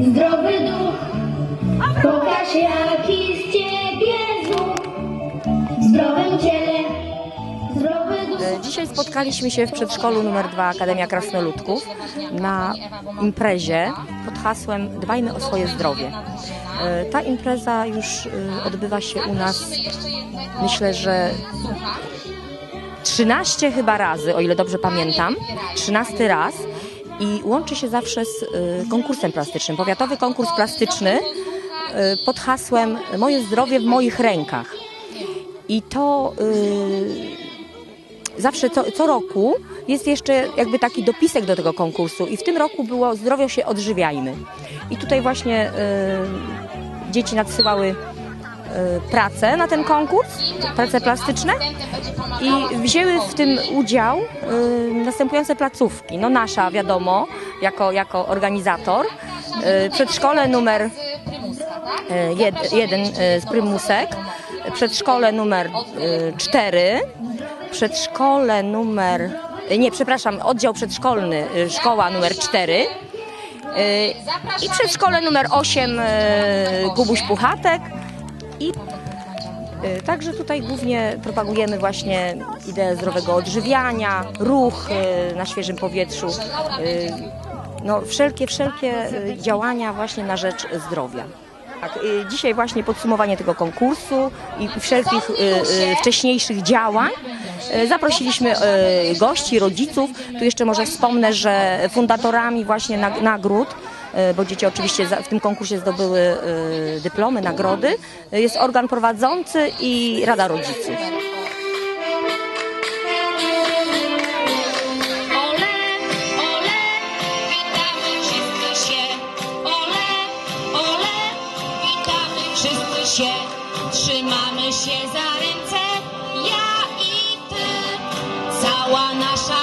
zdrowy duch, pokaż jaki Dzisiaj spotkaliśmy się w przedszkolu numer 2 Akademia Krasnoludków na imprezie pod hasłem Dbajmy o swoje zdrowie. E, Ta impreza już e, odbywa się u nas, myślę, że 13 chyba razy, o ile dobrze pamiętam, 13 raz i łączy się zawsze z e, konkursem plastycznym. Powiatowy konkurs plastyczny pod hasłem Moje zdrowie w moich rękach. I to zawsze co, co roku jest jeszcze jakby taki dopisek do tego konkursu i w tym roku było zdrowo się odżywiajmy. I tutaj właśnie y, dzieci nadsyłały y, pracę na ten konkurs, prace plastyczne i wzięły w tym udział y, następujące placówki. No nasza wiadomo, jako, jako organizator, y, przedszkole numer jed, jeden z Prymusek, przedszkole numer 4, przedszkole numer, y, nie, przepraszam, oddział przedszkolny, y, szkoła numer 4 i przedszkole numer 8 Kubuś Puchatek. I y, Także tutaj głównie propagujemy właśnie ideę zdrowego odżywiania, ruch y, na świeżym powietrzu, y, no wszelkie, wszelkie y, działania właśnie na rzecz zdrowia. Tak, y, dzisiaj właśnie podsumowanie tego konkursu i wszelkich y, y, wcześniejszych działań. Zaprosiliśmy gości, rodziców. Tu jeszcze może wspomnę, że fundatorami właśnie nag- nagród, bo dzieci oczywiście w tym konkursie zdobyły dyplomy, nagrody, jest organ prowadzący i Rada Rodziców. Się. Trzymamy się za ręce, ja i ty. Cała nasza